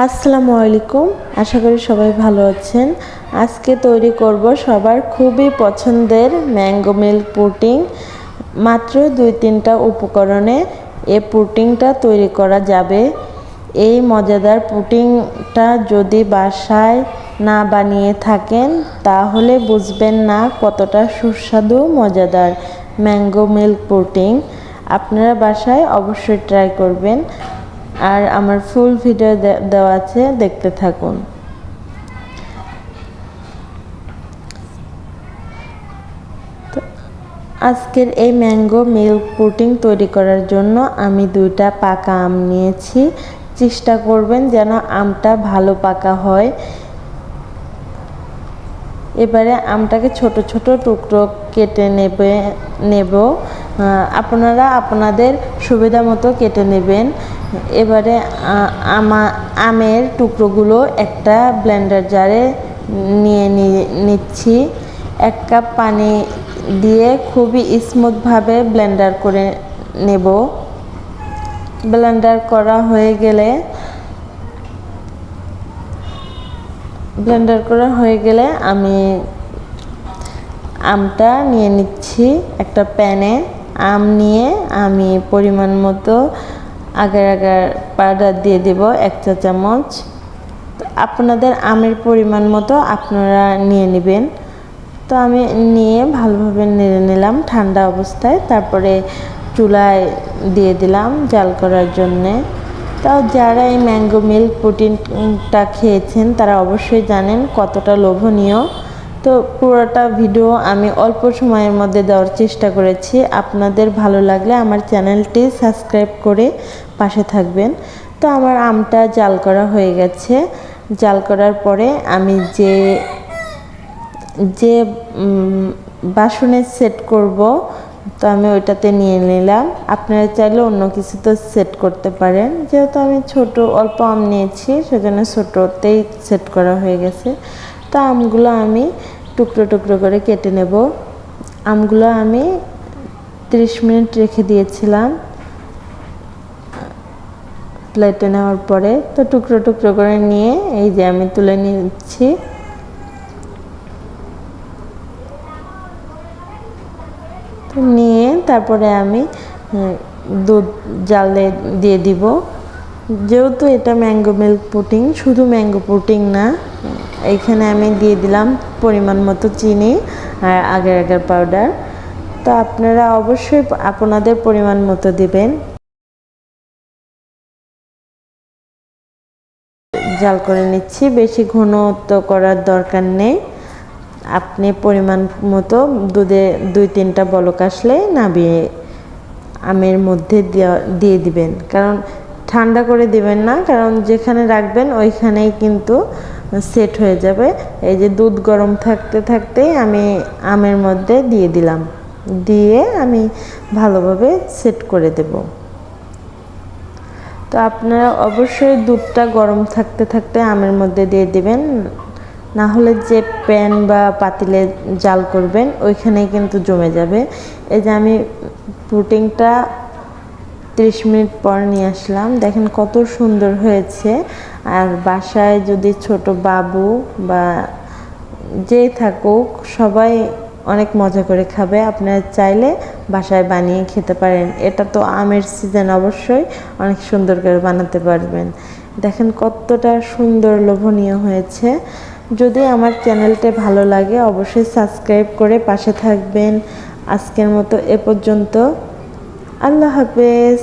আসসালামু আলাইকুম। আশা করি সবাই ভালো আছেন। আজকে তৈরি করব সবার খুবই পছন্দের ম্যাঙ্গো মিল্ক পুটিং মাত্র দুই তিনটা উপকরণে এ পুটিংটা তৈরি করা যাবে। এই মজাদার পুটিংটা যদি বাসায় না বানিয়ে থাকেন, তাহলে বুঝবেন না কতটা সুস্বাদু, মজাদার ম্যাঙ্গো মিল্ক পুটিং আপনারা বাসায় অবশ্যই ট্রাই করবেন। আর আমার ফুল ভিডিও দেওয়া আছে, দেখতে থাকুন। আজকের এই ম্যাঙ্গো মিল্ক পুটিং তৈরি করার জন্য আমি দুইটা পাকা আম নিয়েছি। চেষ্টা করবেন যেন আমটা ভালো পাকা হয়। এবারে আমটাকে ছোট ছোট টুকরো কেটে নেবে, নেব। আপনারা আপনাদের সুবিধা মতো কেটে নেবেন। এবারে আমা, আমের টুকরোগুলো একটা ব্লেন্ডার জারে নিয়ে নিচ্ছি। এক কাপ পানি দিয়ে খুবই স্মুথভাবে ব্লেন্ডার করে নেব। ব্লেন্ডার করা হয়ে গেলে ব্লেন্ডার করা হয়ে গেলে আমি আমটা নিয়ে নিচ্ছি একটা প্যানে। আম নিয়ে আমি পরিমাণ মতো আগার আগার পাউডার দিয়ে দেব এক চা চামচ। আপনাদের আমের পরিমাণ মতো আপনারা নিয়ে নেবেন। তো আমি নিয়ে ভালোভাবে নেড়ে নিলাম ঠান্ডা অবস্থায়। তারপরে চুলায় দিয়ে দিলাম জাল করার জন্যে। তাও যারা এই ম্যাঙ্গো মিল্ক প্রোটিনটা খেয়েছেন তারা অবশ্যই জানেন কতটা লোভনীয়। তো পুরোটা ভিডিও আমি অল্প সময়ের মধ্যে দেওয়ার চেষ্টা করেছি। আপনাদের ভালো লাগলে আমার চ্যানেলটি সাবস্ক্রাইব করে পাশে থাকবেন। তো আমার আমটা জাল করা হয়ে গেছে। জাল করার পরে আমি যে যে বাসনে সেট করব, তো আমি ওইটাতে নিয়ে নিলাম। আপনারা চাইলে অন্য কিছু তো সেট করতে পারেন। যেহেতু আমি ছোট, অল্প আম নিয়েছি, সেজন্য ছোটোতেই সেট করা হয়ে গেছে। তো আমগুলো আমি টুকরো টুকরো করে কেটে নেব। আমগুলো আমি 30 মিনিট রেখে দিয়েছিলাম। প্লেটে নেওয়ার পরে তো টুকরো টুকরো করে নিয়ে এই যে আমি তুলে নিচ্ছি। নিয়ে তারপরে আমি দুধ জালে দিয়ে দিব। যেহেতু এটা ম্যাঙ্গো মিল্ক পুটিং শুধু ম্যাঙ্গো পুটিং না এইখানে আমি দিয়ে দিলাম পরিমাণ মতো চিনি আর আগের আগের পাউডার তো আপনারা অবশ্যই আপনাদের পরিমাণ মতো দিবেন। জাল করে নিচ্ছি, বেশি ঘনত্ব করার দরকার নেই। আপনি পরিমাণ মতো দুধে দুই তিনটা বলক আসলে নাবিয়ে আমের মধ্যে দিয়ে দিবেন। কারণ ঠান্ডা করে দিবেন না, কারণ যেখানে রাখবেন ওইখানেই কিন্তু সেট হয়ে যাবে। এই যে দুধ গরম থাকতে থাকতেই আমি আমের মধ্যে দিয়ে দিলাম। দিয়ে আমি ভালোভাবে সেট করে দেব। তো আপনারা অবশ্যই দুধটা গরম থাকতে থাকতে আমের মধ্যে দিয়ে দিবেন। না হলে যে প্যান বা পাতিলে জাল করবেন, ওইখানেই কিন্তু জমে যাবে। এই যে আমি পুটিংটা ত্রিশ মিনিট পর নিয়ে আসলাম। দেখেন কত সুন্দর হয়েছে। আর বাসায় যদি ছোট বাবু বা যেই থাকুক, সবাই অনেক মজা করে খাবে। আপনারা চাইলে বাসায় বানিয়ে খেতে পারেন। এটা তো আমের সিজন অবশ্যই। অনেক সুন্দর করে বানাতে পারবেন। দেখেন কতটা সুন্দর লোভনীয় হয়েছে। যদি আমার চ্যানেলটা ভালো লাগে, অবশ্যই সাবস্ক্রাইব করে পাশে থাকবেন। আজকের মতো এ পর্যন্ত। আল্লাহ হাফেজ।